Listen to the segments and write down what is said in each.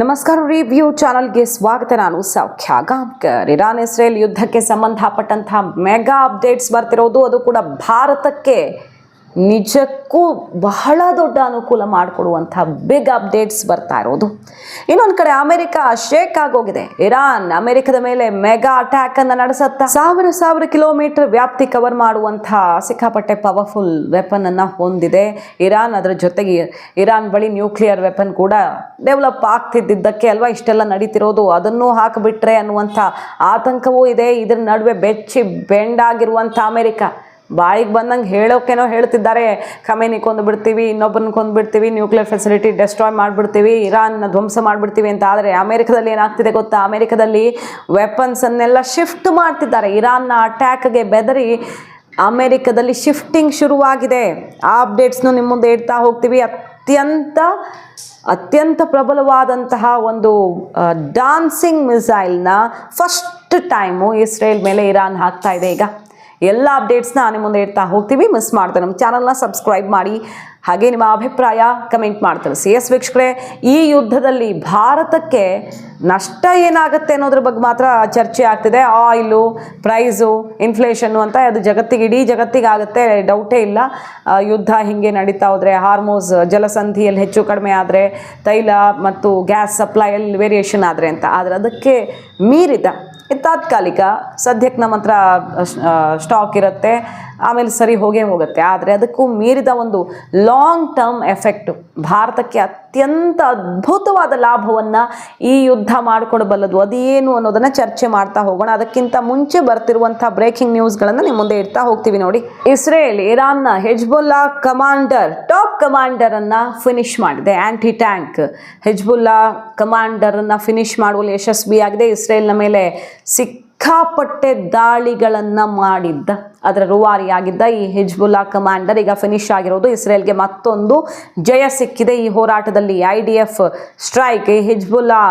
ನಮಸ್ಕಾರ ರಿವ್ಯೂ ಚಾನಲ್ಗೆ ಸ್ವಾಗತ. ನಾನು ಸೌಖ್ಯ ಗಾಂಕರ್ ಇರಾನ್ ಇಸ್ರೇಲ್ ಯುದ್ಧಕ್ಕೆ ಸಂಬಂಧಪಟ್ಟಂತಹ ಮೆಗಾ ಅಪ್ಡೇಟ್ಸ್ ಬರ್ತಿರೋದು, ಅದು ಕೂಡ ಭಾರತಕ್ಕೆ. ನಿಜಕ್ಕೂ ಬಹಳ ದೊಡ್ಡ ಅನುಕೂಲ ಮಾಡಿಕೊಡುವಂಥ ಬಿಗ್ ಅಪ್ಡೇಟ್ಸ್ ಬರ್ತಾ ಇರೋದು. ಇನ್ನೊಂದು ಕಡೆ ಅಮೆರಿಕ ಶೇಕ್ ಆಗೋಗಿದೆ. ಇರಾನ್, ಅಮೆರಿಕದ ಮೇಲೆ ಮೆಗಾ ಅಟ್ಯಾಕ್ ಅನ್ನು ನಡೆಸುತ್ತಾ ಸಾವಿರ ಸಾವಿರ ಕಿಲೋಮೀಟರ್ ವ್ಯಾಪ್ತಿ ಕವರ್ ಮಾಡುವಂಥ ಸಿಕ್ಕಾಪಟ್ಟೆ ಪವರ್ಫುಲ್ ವೆಪನ್ ಅನ್ನು ಹೊಂದಿದೆ. ಇರಾನ್ ಅದರ ಜೊತೆಗೆ ಇರಾನ್ ಬಳಿ ನ್ಯೂಕ್ಲಿಯರ್ ವೆಪನ್ ಕೂಡ ಡೆವಲಪ್ ಆಗ್ತಿದ್ದಕ್ಕೆ ಅಲ್ವಾ ಇಷ್ಟೆಲ್ಲ ನಡೀತಿರೋದು? ಅದನ್ನು ಹಾಕಿಬಿಟ್ರೆ ಅನ್ನುವಂಥ ಆತಂಕವೂ ಇದೆ. ಇದರ ನಡುವೆ ಬೆಚ್ಚಿ ಬೆಂಡಾಗಿರುವಂಥ ಅಮೆರಿಕ. ಬಾಯಿಗೆ ಬಂದಂಗೆ ಹೇಳೋಕೇನೋ ಹೇಳ್ತಿದ್ದಾರೆ. ಕಮೇನಿ ಕೊಂದು ಬಿಡ್ತೀವಿ ಇನ್ನೊಬ್ಬರನ್ನ ಕೊಂದು ಬಿಡ್ತೀವಿ ನ್ಯೂಕ್ಲಿಯರ್ ಫೆಸಿಲಿಟಿ ಡೆಸ್ಟ್ರಾಯ್ ಮಾಡಿಬಿಡ್ತೀವಿ, ಇರಾನ್ನ ಧ್ವಂಸ ಮಾಡಿಬಿಡ್ತೀವಿ ಅಂತ ಆದರೆ ಅಮೆರಿಕದಲ್ಲಿ ಏನಾಗ್ತಿದೆ ಗೊತ್ತಾ? ಅಮೆರಿಕದಲ್ಲಿ ವೆಪನ್ಸನ್ನೆಲ್ಲ ಶಿಫ್ಟ್ ಮಾಡ್ತಿದ್ದಾರೆ. ಇರಾನ್ನ ಅಟ್ಯಾಕ್ಗೆ ಬೆದರಿ ಅಮೆರಿಕದಲ್ಲಿ ಶಿಫ್ಟಿಂಗ್ ಶುರುವಾಗಿದೆ. ಆ ಅಪ್ಡೇಟ್ಸ್ನು ನಿಮ್ಮ ಮುಂದೆ ಇಡ್ತಾ ಹೋಗ್ತೀವಿ. ಅತ್ಯಂತ ಅತ್ಯಂತ ಪ್ರಬಲವಾದಂತಹ ಒಂದು ಡಾನ್ಸಿಂಗ್ ಮಿಸೈಲ್ನ ಫಸ್ಟ್ ಟೈಮು ಇಸ್ರೇಲ್ ಮೇಲೆ ಇರಾನ್ ಹಾಕ್ತಾ ಇದೆ ಈಗ. ಎಲ್ಲ ಅಪ್ಡೇಟ್ಸ್ನ ನಿಮ್ಮ ಮುಂದೆ ಇಡ್ತಾ ಹೋಗ್ತೀವಿ. ಮಿಸ್ ಮಾಡ್ತಾರೆ ನಮ್ಮ ಚಾನಲ್ನ ಸಬ್ಸ್ಕ್ರೈಬ್ ಮಾಡಿ. ಹಾಗೆ ನಿಮ್ಮ ಅಭಿಪ್ರಾಯ ಕಮೆಂಟ್ ಮಾಡಿ ಸಿ ಎಸ್ ವೀಕ್ಷಕರೇ, ಈ ಯುದ್ಧದಲ್ಲಿ ಭಾರತಕ್ಕೆ ನಷ್ಟ ಏನಾಗುತ್ತೆ ಅನ್ನೋದ್ರ ಬಗ್ಗೆ ಮಾತ್ರ ಚರ್ಚೆ ಆಗ್ತಿದೆ. ಆಯಿಲು ಪ್ರೈಸು ಇನ್ಫ್ಲೇಷನ್ನು ಅಂತ ಅದು ಜಗತ್ತಿಗೆ, ಇಡೀ ಜಗತ್ತಿಗೆ ಆಗುತ್ತೆ ಡೌಟೇ ಇಲ್ಲ. ಯುದ್ಧ ಹಿಂಗೆ ನಡೀತಾ ಹೋದರೆ ಹಾರ್ಮೋಸ್ ಜಲಸಂಧಿಯಲ್ಲಿ ಹೆಚ್ಚು ಕಡಿಮೆ ಆದರೆ, ತೈಲ ಮತ್ತು ಗ್ಯಾಸ್ ಸಪ್ಲೈಯಲ್ಲಿ ವೇರಿಯೇಷನ್ ಆದರೆ ಅಂತ. ಆದರೆ ಅದಕ್ಕೆ ಮೀರಿದ ತಾತ್ಕಾಲಿಕ. ಸದ್ಯಕ್ಕೆ ನಮ್ಮ ಹತ್ರ ಸ್ಟಾಕ್ ಇರುತ್ತೆ. ಆಮೇಲೆ ಸರಿ ಹೋಗೇ ಹೋಗುತ್ತೆ. ಆದರೆ ಅದಕ್ಕೂ ಮೀರಿದ ಒಂದು ಲಾಂಗ್ ಟರ್ಮ್ ಎಫೆಕ್ಟು ಭಾರತಕ್ಕೆ ಅತ್ಯಂತ ಅದ್ಭುತವಾದ ಲಾಭವನ್ನು ಈ ಯುದ್ಧ ಮಾಡಿಕೊಡಬಲ್ಲದು ಅದೇನು ಅನ್ನೋದನ್ನು ಚರ್ಚೆ ಮಾಡ್ತಾ ಹೋಗೋಣ. ಅದಕ್ಕಿಂತ ಮುಂಚೆ ಬರ್ತಿರುವಂಥ ಬ್ರೇಕಿಂಗ್ ನ್ಯೂಸ್ಗಳನ್ನು ನಿಮ್ಮ ಮುಂದೆ ಇಡ್ತಾ ಹೋಗ್ತೀವಿ ನೋಡಿ. ಇಸ್ರೇಲ್, ಇರಾನ್ನ ಹೆಜ್ಬುಲ್ಲಾ ಕಮಾಂಡರ್ ಟಾಪ್ ಕಮಾಂಡರನ್ನು ಫಿನಿಶ್ ಮಾಡಿದೆ. ಆ್ಯಂಟಿ ಟ್ಯಾಂಕ್ ಹೆಜ್ಬುಲ್ಲಾ ಕಮಾಂಡರನ್ನು ಫಿನಿಶ್ ಮಾಡುವಲ್ಲಿ ಯಶಸ್ವಿಯಾಗಿದೆ. ಇಸ್ರೇಲ್ನ ಮೇಲೆ ಸಿಕ್ಕಾಪಟ್ಟೆ ದಾಳಿಗಳನ್ನು ಮಾಡಿದ್ದ. ಅದರ ರೂವಾರಿಯಾಗಿದ್ದ ಈ ಹಿಜ್ಬುಲ್ಲಾ ಕಮಾಂಡರ್ ಈಗ ಫಿನಿಶ್ ಆಗಿರೋದು. ಇಸ್ರೇಲ್ಗೆ ಮತ್ತೊಂದು ಜಯ ಸಿಕ್ಕಿದೆ ಈ ಹೋರಾಟದಲ್ಲಿ. ಐ ಡಿ ಎಫ್ ಸ್ಟ್ರೈಕ್ ಈ ಹಿಜ್ಬುಲ್ಲಾ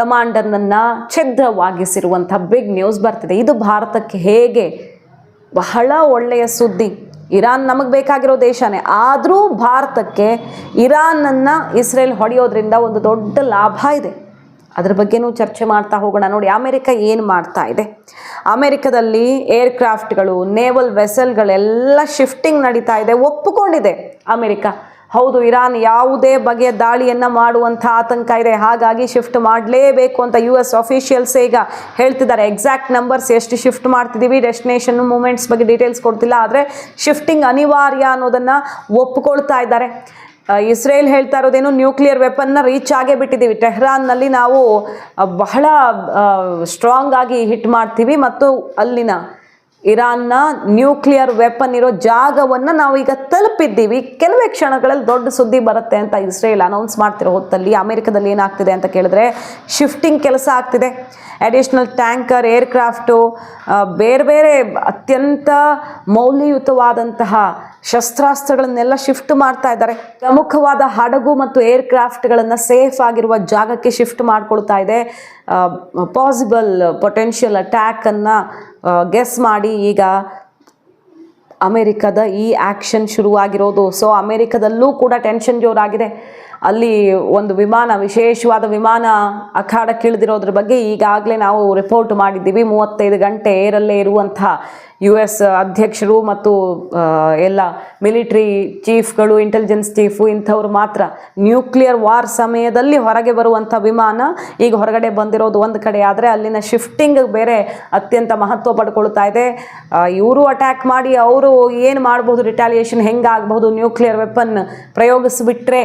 ಕಮಾಂಡರ್ನನ್ನು ಛಿದ್ರವಾಗಿಸಿರುವಂಥ ಬಿಗ್ ನ್ಯೂಸ್ ಬರ್ತಿದೆ. ಇದು ಭಾರತಕ್ಕೆ ಹೇಗೆ ಬಹಳ ಒಳ್ಳೆಯ ಸುದ್ದಿ. ಇರಾನ್ ನಮಗೆ ಬೇಕಾಗಿರೋ ದೇಶನೇ. ಆದರೂ ಭಾರತಕ್ಕೆ ಇರಾನನ್ನು ಇಸ್ರೇಲ್ ಹೊಡೆಯೋದ್ರಿಂದ ಒಂದು ದೊಡ್ಡ ಲಾಭ ಇದೆ. ಅದ್ರ ಬಗ್ಗೆನೂ ಚರ್ಚೆ ಮಾಡ್ತಾ ಹೋಗೋಣ. ನೋಡಿ, ಅಮೆರಿಕ ಏನು ಮಾಡ್ತಾ ಇದೆ? ಅಮೆರಿಕದಲ್ಲಿ ಏರ್ಕ್ರಾಫ್ಟ್ಗಳು, ನೇವಲ್ ವೆಸಲ್ಗಳೆಲ್ಲ ಶಿಫ್ಟಿಂಗ್ ನಡೀತಾ ಇದೆ. ಒಪ್ಪಿಕೊಂಡಿದೆ ಅಮೆರಿಕ. ಹೌದು, ಇರಾನ್ ಯಾವುದೇ ಬಗೆಯ ದಾಳಿಯನ್ನು ಮಾಡುವಂಥ ಆತಂಕ ಇದೆ. ಹಾಗಾಗಿ ಶಿಫ್ಟ್ ಮಾಡಲೇಬೇಕು ಅಂತ ಯು ಎಸ್ ಅಫಿಷಿಯಲ್ಸ್ ಈಗ ಹೇಳ್ತಿದ್ದಾರೆ. ಎಕ್ಸಾಕ್ಟ್ ನಂಬರ್ಸ್ ಎಷ್ಟು ಶಿಫ್ಟ್ ಮಾಡ್ತಿದ್ದೀವಿ, ಡೆಸ್ಟಿನೇಷನ್ ಮೂಮೆಂಟ್ಸ್ ಬಗ್ಗೆ ಡೀಟೇಲ್ಸ್ ಕೊಡ್ತಿಲ್ಲ, ಆದರೆ ಶಿಫ್ಟಿಂಗ್ ಅನಿವಾರ್ಯ ಅನ್ನೋದನ್ನು ಒಪ್ಪಿಕೊಳ್ತಾ ಇದ್ದಾರೆ. ಇಸ್ರೇಲ್ ಹೇಳ್ತಾ ಇರೋದೇನು ನ್ಯೂಕ್ಲಿಯರ್ ವೆಪನ್ನ ರೀಚ್ ಆಗೇ ಬಿಟ್ಟಿದ್ದೀವಿ. ಟೆಹ್ರಾನ್ನಲ್ಲಿ ನಾವು ಬಹಳ ಸ್ಟ್ರಾಂಗ್ ಆಗಿ ಹಿಟ್ ಮಾಡ್ತೀವಿ ಮತ್ತು ಅಲ್ಲಿನ ಇರಾನ್ನ ನ್ಯೂಕ್ಲಿಯರ್ ವೆಪನ್ ಇರೋ ಜಾಗವನ್ನು ನಾವು ಈಗ ತಲುಪಿದ್ದೀವಿ. ಕೆಲವೇ ಕ್ಷಣಗಳಲ್ಲಿ ದೊಡ್ಡ ಸುದ್ದಿ ಬರುತ್ತೆ ಅಂತ ಇಸ್ರೇಲ್ ಅನೌನ್ಸ್ ಮಾಡ್ತಿರೋ ಹೊತ್ತಲ್ಲಿ ಅಮೆರಿಕದಲ್ಲಿ ಏನಾಗ್ತಿದೆ ಅಂತ ಕೇಳಿದ್ರೆ ಶಿಫ್ಟಿಂಗ್ ಕೆಲಸ ಆಗ್ತಿದೆ. ಅಡಿಷ್ನಲ್ ಟ್ಯಾಂಕರ್ ಏರ್ಕ್ರಾಫ್ಟು ಬೇರೆ ಬೇರೆ ಅತ್ಯಂತ ಮೌಲ್ಯಯುತವಾದಂತಹ ಶಸ್ತ್ರಾಸ್ತ್ರಗಳನ್ನೆಲ್ಲ ಶಿಫ್ಟ್ ಮಾಡ್ತಾ ಇದ್ದಾರೆ. ಪ್ರಮುಖವಾದ ಹಡಗು ಮತ್ತು ಏರ್ಕ್ರಾಫ್ಟ್ಗಳನ್ನು ಸೇಫ್ ಆಗಿರುವ ಜಾಗಕ್ಕೆ ಶಿಫ್ಟ್ ಮಾಡ್ಕೊಳ್ತಾ ಇದೆ. ಪಾಸಿಬಲ್ ಪೊಟೆನ್ಷಿಯಲ್ ಅಟ್ಯಾಕನ್ನು ಗೆಸ್ ಮಾಡಿ ಈಗ ಅಮೇರಿಕದ ಈ ಆ್ಯಕ್ಷನ್ ಶುರುವಾಗಿರೋದು. ಸೊ ಅಮೇರಿಕದಲ್ಲೂ ಕೂಡ ಟೆನ್ಷನ್ ಜೋರಾಗಿದೆ. ಅಲ್ಲಿ ಒಂದು ವಿಮಾನ, ವಿಶೇಷವಾದ ವಿಮಾನ ಅಖಾಡಕ್ಕಿಳಿದಿರೋದ್ರ ಬಗ್ಗೆ ಈಗಾಗಲೇ ನಾವು ರಿಪೋರ್ಟ್ ಮಾಡಿದ್ದೀವಿ. ಮೂವತ್ತೈದು ಗಂಟೆ ಏರಲ್ಲೇ ಇರುವಂಥ ಯು ಎಸ್ ಅಧ್ಯಕ್ಷರು ಮತ್ತು ಎಲ್ಲ ಮಿಲಿಟ್ರಿ ಚೀಫ್ಗಳು ಇಂಟೆಲಿಜೆನ್ಸ್ ಚೀಫು ಇಂಥವ್ರು ಮಾತ್ರ ನ್ಯೂಕ್ಲಿಯರ್ ವಾರ್ ಸಮಯದಲ್ಲಿ ಹೊರಗೆ ಬರುವಂಥ ವಿಮಾನ ಈಗ ಹೊರಗಡೆ ಬಂದಿರೋದು ಒಂದು ಕಡೆ. ಆದರೆ ಅಲ್ಲಿನ ಶಿಫ್ಟಿಂಗ್ ಬೇರೆ ಅತ್ಯಂತ ಮಹತ್ವ ಪಡ್ಕೊಳ್ತಾ ಇದೆ. ಇವರು ಅಟ್ಯಾಕ್ ಮಾಡಿ, ಅವರು ಏನು ಮಾಡ್ಬೋದು? ರಿಟಾಲಿಯೇಷನ್ ಹೆಂಗಾಗಬಹುದು ನ್ಯೂಕ್ಲಿಯರ್ ವೆಪನ್ ಪ್ರಯೋಗಿಸಿಬಿಟ್ರೆ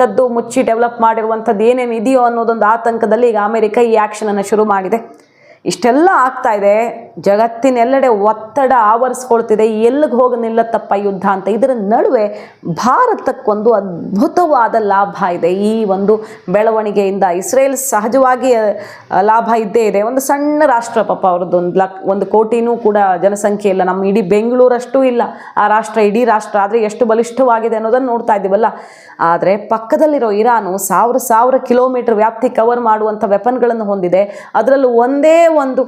ಕದ್ದು ಮುಚ್ಚಿ ಡೆವಲಪ್ ಮಾಡಿರುವಂಥದ್ದು ಏನೇನು ಇದೆಯೋ ಅನ್ನೋದೊಂದು ಆತಂಕದಲ್ಲಿ ಈಗ ಅಮೆರಿಕ ಈ ಆ್ಯಕ್ಷನನ್ನು ಶುರು ಮಾಡಿದೆ. ಇಷ್ಟೆಲ್ಲ ಆಗ್ತಾ ಇದೆ. ಜಗತ್ತಿನೆಲ್ಲೆಡೆ ಒತ್ತಡ ಆವರಿಸ್ಕೊಳ್ತಿದೆ. ಎಲ್ಲಿಗೆ ಹೋಗಿ ನಿಲ್ಲತ್ತಪ್ಪ ಯುದ್ಧ ಅಂತ. ಇದರ ನಡುವೆ ಭಾರತಕ್ಕೊಂದು ಅದ್ಭುತವಾದ ಲಾಭ ಇದೆ. ಈ ಒಂದು ಬೆಳವಣಿಗೆಯಿಂದ ಇಸ್ರೇಲ್ ಸಹಜವಾಗಿ ಲಾಭ ಇದ್ದೇ ಇದೆ. ಒಂದು ಸಣ್ಣ ರಾಷ್ಟ್ರ ಪಾಪ ಅವ್ರದ್ದು. ಒಂದು ಲಕ್, ಒಂದು ಕೋಟಿನೂ ಕೂಡ ಜನಸಂಖ್ಯೆ ಇಲ್ಲ. ನಮ್ಮ ಇಡೀ ಬೆಂಗಳೂರಷ್ಟು ಇಲ್ಲ. ಆ ರಾಷ್ಟ್ರ, ಇಡೀ ರಾಷ್ಟ್ರ ಆದರೆ ಎಷ್ಟು ಬಲಿಷ್ಠವಾಗಿದೆ ಅನ್ನೋದನ್ನು ನೋಡ್ತಾ ಇದ್ದೀವಲ್ಲ. ಆದರೆ ಪಕ್ಕದಲ್ಲಿರೋ ಇರಾನು ಸಾವಿರ ಸಾವಿರ ಕಿಲೋಮೀಟರ್ ವ್ಯಾಪ್ತಿ ಕವರ್ ಮಾಡುವಂಥ ವೆಪನ್ಗಳನ್ನು ಹೊಂದಿದೆ. ಅದರಲ್ಲೂ ಒಂದೇ ಒಂದು,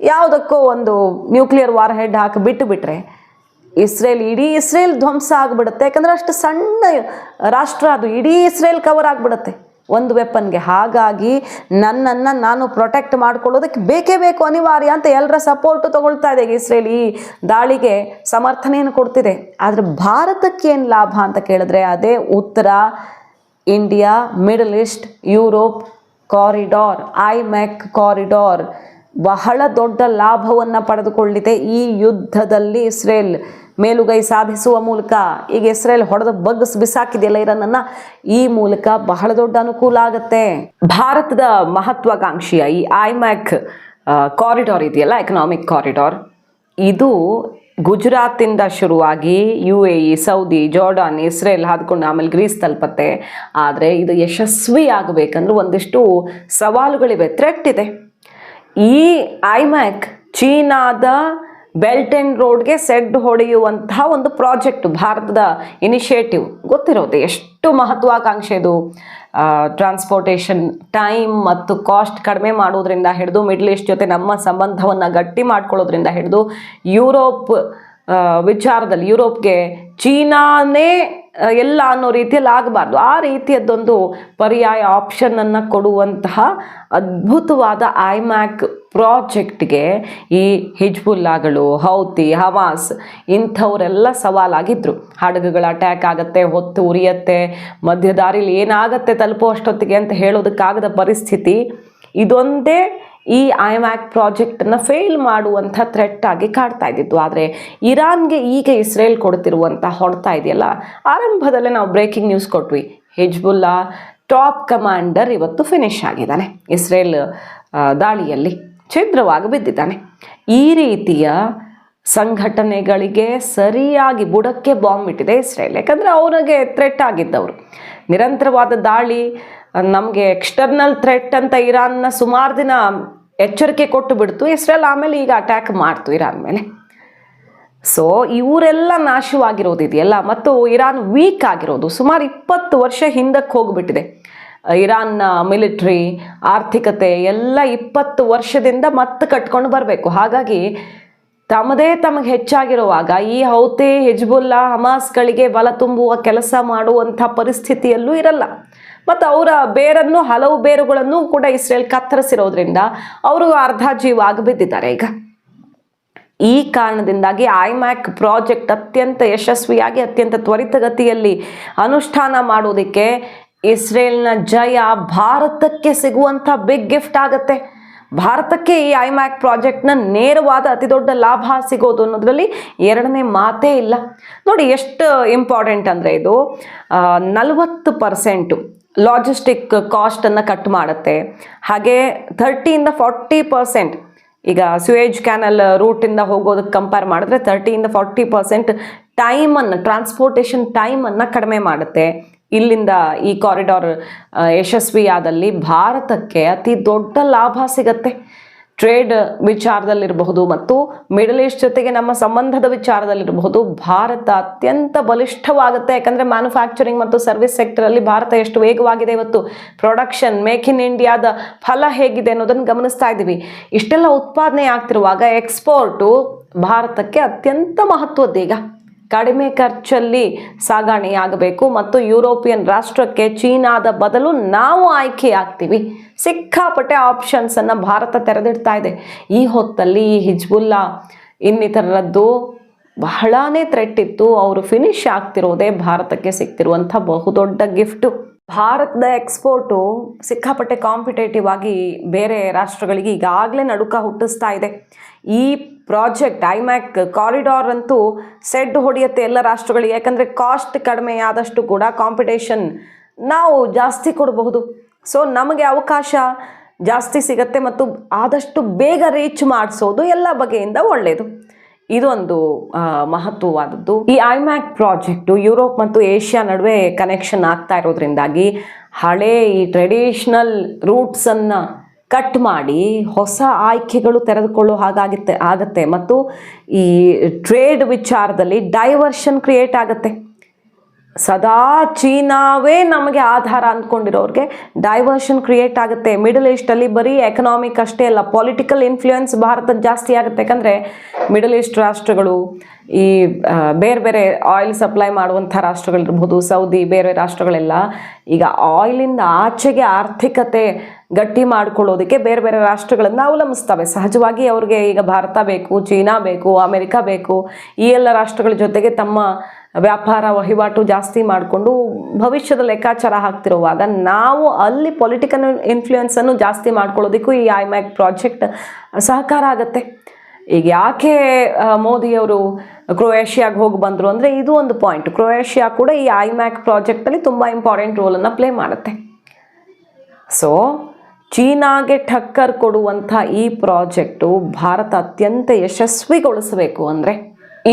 ಯಾವುದಕ್ಕೋ ಒಂದು ನ್ಯೂಕ್ಲಿಯರ್ ವಾರ್ ಹೆಡ್ ಹಾಕಿ ಬಿಟ್ಟು ಬಿಟ್ಟರೆ ಇಸ್ರೇಲ್ ಇಡೀ ಇಸ್ರೇಲ್ ಧ್ವಂಸ ಆಗಿಬಿಡುತ್ತೆ. ಯಾಕಂದರೆ ಅಷ್ಟು ಸಣ್ಣ ರಾಷ್ಟ್ರ ಅದು, ಇಡೀ ಇಸ್ರೇಲ್ ಕವರ್ ಆಗಿಬಿಡುತ್ತೆ. ಒಂದು ವೆಪನ್ಗೆ ಹಾಗಾಗಿ ನನ್ನನ್ನು ನಾನು ಪ್ರೊಟೆಕ್ಟ್ ಮಾಡ್ಕೊಳ್ಳೋದಕ್ಕೆ ಬೇಕೇ ಬೇಕು ಅನಿವಾರ್ಯ ಅಂತ ಎಲ್ಲರ ಸಪೋರ್ಟು ತೊಗೊಳ್ತಾ ಇದೆ. ಇಸ್ರೇಲ್ ಈ ದಾಳಿಗೆ ಸಮರ್ಥನೆಯನ್ನು ಕೊಡ್ತಿದೆ. ಆದರೆ ಭಾರತಕ್ಕೆ ಏನು ಲಾಭ ಅಂತ ಕೇಳಿದ್ರೆ ಅದೇ ಉತ್ತರ India middle east Europe corridor IMEC corridor ಬಹಳ ದೊಡ್ಡ ಲಾಭವನ್ನು ಪಡೆದುಕೊಳ್ಳಿದೆ ಈ ಯುದ್ಧದಲ್ಲಿ ಇಸ್ರೇಲ್ ಮೇಲುಗೈ ಸಾಧಿಸುವ ಮೂಲಕ. ಈಗ ಇಸ್ರೇಲ್ ಹೊಡೆದು ಬಗ್ಸ್ ಬಿಸಾಕಿದೆಯಲ್ಲ ಇರನನ್ನ? ಈ ಮೂಲಕ ಬಹಳ ದೊಡ್ಡ ಅನುಕೂಲ ಆಗುತ್ತೆ. ಭಾರತದ ಮಹತ್ವಾಕಾಂಕ್ಷಿಯ ಈ ಐಮ್ಯಾಕ್ ಕಾರಿಡಾರ್ ಇದೆಯಲ್ಲ ಎಕನಾಮಿಕ್ ಕಾರಿಡಾರ್ ಇದು ಗುಜರಾತಿಂದ ಶುರುವಾಗಿ U A E Saudi, Jordan, Israel ಹಾದ್ಕೊಂಡು ಆಮೇಲೆ ಗ್ರೀಸ್ ತಲುಪತ್ತೆ. ಆದರೆ ಇದು ಯಶಸ್ವಿ ಆಗಬೇಕಂದ್ರೆ ಒಂದಿಷ್ಟು ಸವಾಲುಗಳಿವೆ. ಥ್ರೆಟ್ ಇದೆ. ಈ ಐಮ್ಯಾಕ್ ಚೀನಾದ ಬೆಲ್ಟ್ ಆ್ಯಂಡ್ ರೋಡ್ಗೆ ಸೆಡ್ ಹೊಡೆಯುವಂತಹ ಒಂದು ಪ್ರಾಜೆಕ್ಟ್, ಭಾರತದ ಇನಿಷಿಯೇಟಿವ್. ಗೊತ್ತಿರೋದು ಎಷ್ಟು ಮಹತ್ವಾಕಾಂಕ್ಷೆ ಇದು? ಟ್ರಾನ್ಸ್ಪೋರ್ಟೇಷನ್ ಟೈಮ್ ಮತ್ತು ಕಾಸ್ಟ್ ಕಡಿಮೆ ಮಾಡೋದ್ರಿಂದ ಹಿಡಿದು, ಮಿಡ್ಲ್ ಈಸ್ಟ್ ಜೊತೆ ನಮ್ಮ ಸಂಬಂಧವನ್ನು ಗಟ್ಟಿ ಮಾಡ್ಕೊಳ್ಳೋದ್ರಿಂದ ಹಿಡಿದು, ಯುರೋಪ್ ವಿಚಾರದಲ್ಲಿ, ಯುರೋಪ್ಗೆ ಚೀನಾನೇ ಎಲ್ಲ ಅನ್ನೋ ರೀತಿಯಲ್ಲಿ ಆಗಬಾರ್ದು. ಆ ರೀತಿಯದ್ದೊಂದು ಪರ್ಯಾಯ ಆಪ್ಷನನ್ನು ಕೊಡುವಂತಹ ಅದ್ಭುತವಾದ ಐಮ್ಯಾಕ್ ಪ್ರಾಜೆಕ್ಟ್ಗೆ ಈ ಹಿಜ್ಬುಲ್ಲಾಗಳು, ಹೌತಿ, ಹವಾಸ್ ಇಂಥವರೆಲ್ಲ ಸವಾಲಾಗಿದ್ದರು ಹಡಗುಗಳ ಅಟ್ಯಾಕ್ ಆಗುತ್ತೆ, ಹೊತ್ತು ಉರಿಯತ್ತೆ, ಮಧ್ಯದಾರಿಲಿ ಏನಾಗತ್ತೆ ತಲುಪೋ ಅಷ್ಟೊತ್ತಿಗೆ ಅಂತ ಹೇಳೋದಕ್ಕಾಗದ ಪರಿಸ್ಥಿತಿ ಇದೊಂದೇ ಈ ಐ ಐಮ್ಯಾಕ್ ಪ್ರಾಜೆಕ್ಟನ್ನು ಫೇಲ್ ಮಾಡುವಂಥ ಥ್ರೆಟ್ ಆಗಿ ಕಾಡ್ತಾ ಇದ್ದಿತ್ತು. ಆದರೆ ಇರಾನ್ಗೆ ಈಗ ಇಸ್ರೇಲ್ ಕೊಡ್ತಿರುವಂಥ ಹೊಡ್ತಾ ಇದೆಯಲ್ಲ, ಆರಂಭದಲ್ಲೇ ನಾವು ಬ್ರೇಕಿಂಗ್ ನ್ಯೂಸ್ ಕೊಟ್ವಿ. ಹಿಜ್ಬುಲ್ಲಾ ಟಾಪ್ ಕಮಾಂಡರ್ ಇವತ್ತು ಫಿನಿಶ್ ಆಗಿದ್ದಾನೆ. ಇಸ್ರೇಲ್ ದಾಳಿಯಲ್ಲಿ ಛಿದ್ರವಾಗಿ ಬಿದ್ದಿದ್ದಾನೆ. ಈ ರೀತಿಯ ಸಂಘಟನೆಗಳಿಗೆ ಸರಿಯಾಗಿ ಬುಡಕ್ಕೆ ಬಾಂಬ್ ಇಟ್ಟಿದೆ ಇಸ್ರೇಲ್. ಯಾಕಂದರೆ ಅವನಿಗೆ ಥ್ರೆಟ್ ಆಗಿದ್ದವರು. ನಿರಂತರವಾದ ದಾಳಿ, ನಮಗೆ ಎಕ್ಸ್ಟರ್ನಲ್ ಥ್ರೆಟ್ ಅಂತ ಇರಾನ್ನ ಸುಮಾರು ದಿನ ಎಚ್ಚರಿಕೆ ಕೊಟ್ಟು ಬಿಡ್ತು. ಇಸ್ರೇಲ್ ಆಮೇಲೆ ಈಗ ಅಟ್ಯಾಕ್ ಮಾಡ್ತು ಇರಾನ್ ಮೇಲೆ. ಸೊ ಇವರೆಲ್ಲ ನಾಶವಾಗಿರೋದಿದೆಯಲ್ಲ? ಮತ್ತು ಇರಾನ್ ವೀಕ್ ಆಗಿರೋದು. ಸುಮಾರು ಇಪ್ಪತ್ತು ವರ್ಷ ಹಿಂದಕ್ಕೆ ಹೋಗ್ಬಿಟ್ಟಿದೆ. ಇರಾನ್ನ ಮಿಲಿಟ್ರಿ ಆರ್ಥಿಕತೆ ಎಲ್ಲ ಇಪ್ಪತ್ತು ವರ್ಷದಿಂದ ಮತ್ತೆ ಕಟ್ಕೊಂಡು ಬರಬೇಕು. ಹಾಗಾಗಿ ತಮ್ಮದೇ ತಮಗೆ ಹೆಚ್ಚಾಗಿರುವಾಗ ಈ ಹೌತೆ ಹಿಜ್ಬುಲ್ಲಾ ಹಮಾಸ್ಗಳಿಗೆ ಬಲ ತುಂಬುವ ಕೆಲಸ ಮಾಡುವಂಥ ಪರಿಸ್ಥಿತಿಯಲ್ಲೂ ಇರಲ್ಲ. ಮತ್ತು ಅವರ ಬೇರನ್ನು ಹಲವು ಬೇರುಗಳನ್ನು ಕೂಡ ಇಸ್ರೇಲ್ ಕತ್ತರಿಸಿರೋದ್ರಿಂದ ಅವರು ಅರ್ಧ ಜೀವ ಆಗಿ ಬಿದ್ದಿದ್ದಾರೆ ಈಗ. ಈ ಕಾರಣದಿಂದಾಗಿ ಐಮ್ಯಾಕ್ ಪ್ರಾಜೆಕ್ಟ್ ಅತ್ಯಂತ ಯಶಸ್ವಿಯಾಗಿ, ಅತ್ಯಂತ ತ್ವರಿತಗತಿಯಲ್ಲಿ ಅನುಷ್ಠಾನ ಮಾಡೋದಕ್ಕೆ ಇಸ್ರೇಲ್ನ ಜಯ ಭಾರತಕ್ಕೆ ಸಿಗುವಂಥ ಬಿಗ್ ಗಿಫ್ಟ್ ಆಗುತ್ತೆ. ಭಾರತಕ್ಕೆ ಈ ಐಮ್ಯಾಕ್ ಪ್ರಾಜೆಕ್ಟ್ನ ನೇರವಾದ ಅತಿ ದೊಡ್ಡ ಲಾಭ ಸಿಗೋದು ಅನ್ನೋದರಲ್ಲಿ ಎರಡನೇ ಮಾತೇ ಇಲ್ಲ. ನೋಡಿ, ಎಷ್ಟು ಇಂಪಾರ್ಟೆಂಟ್ ಅಂದರೆ ಇದು ನಲವತ್ತು ಪರ್ಸೆಂಟು ಲಾಜಿಸ್ಟಿಕ್ ಕಾಸ್ಟನ್ನು ಕಟ್ ಮಾಡುತ್ತೆ. ಹಾಗೆ ಥರ್ಟಿಯಿಂದ ಫಾರ್ಟಿ ಪರ್ಸೆಂಟ್ ಈಗ ಸ್ವೇಜ್ ಕ್ಯಾನಲ್ ರೂಟಿಂದ ಹೋಗೋದಕ್ಕೆ ಕಂಪೇರ್ ಮಾಡಿದ್ರೆ ತರ್ಟಿಯಿಂದ ಫಾರ್ಟಿ ಪರ್ಸೆಂಟ್ ಟೈಮನ್ನು ಟ್ರಾನ್ಸ್ಪೋರ್ಟೇಷನ್ ಟೈಮನ್ನು ಕಡಿಮೆ ಮಾಡುತ್ತೆ. ಇಲ್ಲಿಂದ ಈ ಕಾರಿಡಾರ್ ಯಶಸ್ವಿಯಾದಲ್ಲಿ ಭಾರತಕ್ಕೆ ಅತಿ ದೊಡ್ಡ ಲಾಭ ಸಿಗತ್ತೆ. ಟ್ರೇಡ್ ವಿಚಾರದಲ್ಲಿರಬಹುದು ಮತ್ತು ಮಿಡಲ್ ಈಸ್ಟ್ ಜೊತೆಗೆ ನಮ್ಮ ಸಂಬಂಧದ ವಿಚಾರದಲ್ಲಿರಬಹುದು. ಭಾರತ ಅತ್ಯಂತ ಬಲಿಷ್ಠವಾಗುತ್ತೆ. ಯಾಕಂದರೆ ಮ್ಯಾನುಫ್ಯಾಕ್ಚರಿಂಗ್ ಮತ್ತು ಸರ್ವಿಸ್ ಸೆಕ್ಟರಲ್ಲಿ ಭಾರತ ಎಷ್ಟು ವೇಗವಾಗಿದೆ ಇವತ್ತು. ಪ್ರೊಡಕ್ಷನ್ ಮೇಕ್ ಇನ್ ಇಂಡಿಯಾದ ಫಲ ಹೇಗಿದೆ ಅನ್ನೋದನ್ನು ಗಮನಿಸ್ತಾ ಇದ್ದೀವಿ. ಇಷ್ಟೆಲ್ಲ ಉತ್ಪಾದನೆ ಆಗ್ತಿರುವಾಗ ಎಕ್ಸ್ಪೋರ್ಟು ಭಾರತಕ್ಕೆ ಅತ್ಯಂತ ಮಹತ್ವದ್ದೀಗ ಕಡಿಮೆ ಖರ್ಚಲ್ಲಿ ಸಾಗಾಣೆಯಾಗಬೇಕು ಮತ್ತು ಯುರೋಪಿಯನ್ ರಾಷ್ಟ್ರಕ್ಕೆ ಚೀನಾದ ಬದಲು ನಾವು ಆಯ್ಕೆ ಆಗ್ತೀವಿ ಸಿಕ್ಕಾಪಟ್ಟೆ ಆಪ್ಷನ್ಸನ್ನು ಭಾರತ ತೆರೆದಿಡ್ತಾ ಇದೆ. ಈ ಹೊತ್ತಲ್ಲಿ ಈ ಹಿಜ್ಬುಲ್ಲಾ ಇನ್ನಿತರದ್ದು ಬಹಳಾನೇ ಥ್ರೆಟ್ ಇತ್ತು. ಅವರು ಫಿನಿಶ್ ಆಗ್ತಿರೋದೇ ಭಾರತಕ್ಕೆ ಸಿಗ್ತಿರುವಂಥ ಬಹುದೊಡ್ಡ ಗಿಫ್ಟು ಭಾರತದ ಎಕ್ಸ್ಪೋರ್ಟು ಸಿಕ್ಕಾಪಟ್ಟೆ ಕಾಂಪಿಟೇಟಿವ್ ಆಗಿ ಬೇರೆ ರಾಷ್ಟ್ರಗಳಿಗೆ ಈಗಾಗಲೇ ನಡುಕ ಹುಟ್ಟಿಸ್ತಾ ಇದೆ. ಈ ಪ್ರಾಜೆಕ್ಟ್ ಐಮ್ಯಾಕ್ ಕಾರಿಡಾರ್ ಅಂತೂ ಸೆಡ್ ಹೊಡೆಯುತ್ತೆ ಎಲ್ಲ ರಾಷ್ಟ್ರಗಳಿಗೆ. ಯಾಕಂದರೆ ಕಾಸ್ಟ್ ಕಡಿಮೆ ಆದಷ್ಟು ಕೂಡ ಕಾಂಪಿಟೇಷನ್ ನಾವು ಜಾಸ್ತಿ ಕೊಡಬಹುದು. ಸೊ ನಮಗೆ ಅವಕಾಶ ಜಾಸ್ತಿ ಸಿಗತ್ತೆ ಮತ್ತು ಆದಷ್ಟು ಬೇಗ ರೀಚ್ ಮಾಡಿಸೋದು ಎಲ್ಲ ಬಗೆಯಿಂದ ಒಳ್ಳೆಯದು ಇದೊಂದು ಮಹತ್ವವಾದದ್ದು. ಈ ಐಮ್ಯಾಕ್ ಪ್ರಾಜೆಕ್ಟು ಯುರೋಪ್ ಮತ್ತು ಏಷ್ಯಾ ನಡುವೆ ಕನೆಕ್ಷನ್ ಆಗ್ತಾ ಇರೋದ್ರಿಂದಾಗಿ ಹಳೆ ಈ ಟ್ರೆಡಿಷ್ನಲ್ ರೂಟ್ಸನ್ನು ಕಟ್ ಮಾಡಿ ಹೊಸ ಆಯ್ಕೆಗಳು ತೆರೆದುಕೊಳ್ಳೋ ಹಾಗಾಗುತ್ತೆ, ಆಗುತ್ತೆ. ಮತ್ತು ಈ ಟ್ರೇಡ್ ವಿಚಾರದಲ್ಲಿ ಡೈವರ್ಷನ್ ಕ್ರಿಯೇಟ್ ಆಗುತ್ತೆ. ಸದಾ ಚೀನಾವೇ ನಮಗೆ ಆಧಾರ ಅಂದ್ಕೊಂಡಿರೋರಿಗೆ ಡೈವರ್ಷನ್ ಕ್ರಿಯೇಟ್ ಆಗುತ್ತೆ. ಮಿಡಲ್ ಈಸ್ಟಲ್ಲಿ ಬರೀ ಎಕನಾಮಿಕ್ ಅಷ್ಟೇ ಅಲ್ಲ ಪೊಲಿಟಿಕಲ್ ಇನ್ಫ್ಲೂಯೆನ್ಸ್ ಭಾರತದ ಜಾಸ್ತಿ ಆಗುತ್ತೆ. ಯಾಕಂದರೆ ಮಿಡಲ್ ಈಸ್ಟ್ ರಾಷ್ಟ್ರಗಳು ಈ ಬೇರೆ ಬೇರೆ ಆಯಿಲ್ ಸಪ್ಲೈ ಮಾಡುವಂಥ ರಾಷ್ಟ್ರಗಳಿರ್ಬೋದು ಸೌದಿ ಬೇರೆ ರಾಷ್ಟ್ರಗಳೆಲ್ಲ, ಈಗ ಆಯಿಲಿಂದ ಆಚೆಗೆ ಆರ್ಥಿಕತೆ ಗಟ್ಟಿ ಮಾಡ್ಕೊಳ್ಳೋದಕ್ಕೆ ಬೇರೆ ಬೇರೆ ರಾಷ್ಟ್ರಗಳನ್ನು ಅವಲಂಬಿಸ್ತವೆ. ಸಹಜವಾಗಿ ಅವ್ರಿಗೆ ಈಗ ಭಾರತ ಬೇಕು, ಚೀನಾ ಬೇಕು, ಅಮೆರಿಕಾ ಬೇಕು, ಈ ಎಲ್ಲ ರಾಷ್ಟ್ರಗಳ ಜೊತೆಗೆ ತಮ್ಮ ವ್ಯಾಪಾರ ವಹಿವಾಟು ಜಾಸ್ತಿ ಮಾಡಿಕೊಂಡು ಭವಿಷ್ಯದ ಲೆಕ್ಕಾಚಾರ ಹಾಕ್ತಿರುವಾಗ ನಾವು ಅಲ್ಲಿ ಪೊಲಿಟಿಕಲ್ ಇನ್ಫ್ಲೂಯೆನ್ಸನ್ನು ಜಾಸ್ತಿ ಮಾಡ್ಕೊಳ್ಳೋದಕ್ಕೂ ಈ ಐ ಮ್ಯಾಕ್ ಪ್ರಾಜೆಕ್ಟ್ ಸಹಕಾರ ಆಗುತ್ತೆ. ಈಗ ಯಾಕೆ ಮೋದಿಯವರು ಕ್ರೊಯೇಷಿಯಾಗೆ ಹೋಗಿ ಬಂದರು ಅಂದರೆ ಇದು ಒಂದು ಪಾಯಿಂಟ್ ಕ್ರೊಯೇಷಿಯಾ ಕೂಡ ಈ ಐ ಮ್ಯಾಕ್ ಪ್ರಾಜೆಕ್ಟಲ್ಲಿ ತುಂಬ ಇಂಪಾರ್ಟೆಂಟ್ ರೋಲನ್ನು ಪ್ಲೇ ಮಾಡುತ್ತೆ. ಸೊ ಚೀನಾಗೆ ಠಕ್ಕರ್ ಕೊಡುವಂಥ ಈ ಪ್ರಾಜೆಕ್ಟು ಭಾರತ ಅತ್ಯಂತ ಯಶಸ್ವಿಗೊಳಿಸಬೇಕು ಅಂದರೆ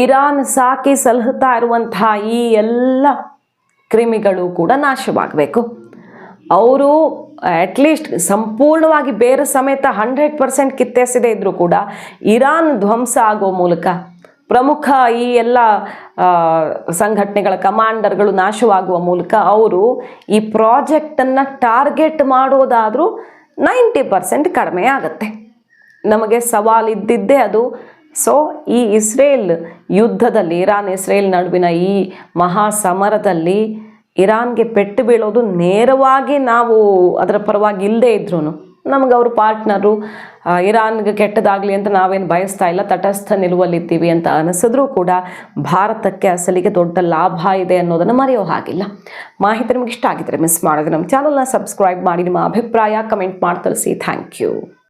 ಇರಾನ್ ಸಾಕಿ ಸಲಹುತ್ತಾ ಇರುವಂತಹ ಈ ಎಲ್ಲ ಕ್ರಿಮಿಗಳು ಕೂಡ ನಾಶವಾಗಬೇಕು. ಅವರು ಅಟ್ಲೀಸ್ಟ್ ಸಂಪೂರ್ಣವಾಗಿ ಬೇರೆ ಸಮೇತ ಹಂಡ್ರೆಡ್ ಪರ್ಸೆಂಟ್ ಕಿತ್ತೆಸದೇ ಇದ್ದರೂ ಕೂಡ ಇರಾನ್ ಧ್ವಂಸ ಆಗೋ ಮೂಲಕ ಪ್ರಮುಖ ಈ ಎಲ್ಲ ಸಂಘಟನೆಗಳ ಕಮಾಂಡರ್ಗಳು ನಾಶವಾಗುವ ಮೂಲಕ ಅವರು ಈ ಪ್ರಾಜೆಕ್ಟನ್ನು ಟಾರ್ಗೆಟ್ ಮಾಡೋದಾದರೂ ನೈಂಟಿ ಪರ್ಸೆಂಟ್ ಕಡಿಮೆ ಆಗುತ್ತೆ. ನಮಗೆ ಸವಾಲು ಇದ್ದಿದ್ದೇ ಅದು ಸೊ ಈ ಇಸ್ರೇಲ್ ಯುದ್ಧದಲ್ಲಿ, ಇರಾನ್ ಇಸ್ರೇಲ್ ನಡುವಿನ ಈ ಮಹಾ ಸಮರದಲ್ಲಿ ಇರಾನ್ಗೆ ಪೆಟ್ಟು ಬೀಳೋದು ನೇರವಾಗಿ ನಾವು ಅದರ ಪರವಾಗಿ ಇಲ್ಲದೇ ಇದ್ರೂ ನಮಗೆ ಅವರು ಪಾರ್ಟ್ನರು ಇರಾನ್ಗೆ ಕೆಟ್ಟದಾಗಲಿ ಅಂತ ನಾವೇನು ಬಯಸ್ತಾ ಇಲ್ಲ, ತಟಸ್ಥ ನಿಲುವಲ್ಲಿದ್ದೀವಿ ಅಂತ ಅನಿಸಿದ್ರೂ ಕೂಡ ಭಾರತಕ್ಕೆ ಅಸಲಿಗೆ ದೊಡ್ಡ ಲಾಭ ಇದೆ ಅನ್ನೋದನ್ನು ಮರೆಯೋ ಹಾಗಿಲ್ಲ. ಮಾಹಿತಿ ನಿಮಗೆ ಇಷ್ಟ ಆಗಿದ್ರೆ ಮಿಸ್ ಮಾಡಿದ್ರೆ ನಮ್ಮ ಚಾನಲ್ನ ಸಬ್ಸ್ಕ್ರೈಬ್ ಮಾಡಿ, ನಿಮ್ಮ ಅಭಿಪ್ರಾಯ ಕಮೆಂಟ್ ಮಾಡಿ ತಿಳಿಸಿ ಥ್ಯಾಂಕ್ ಯು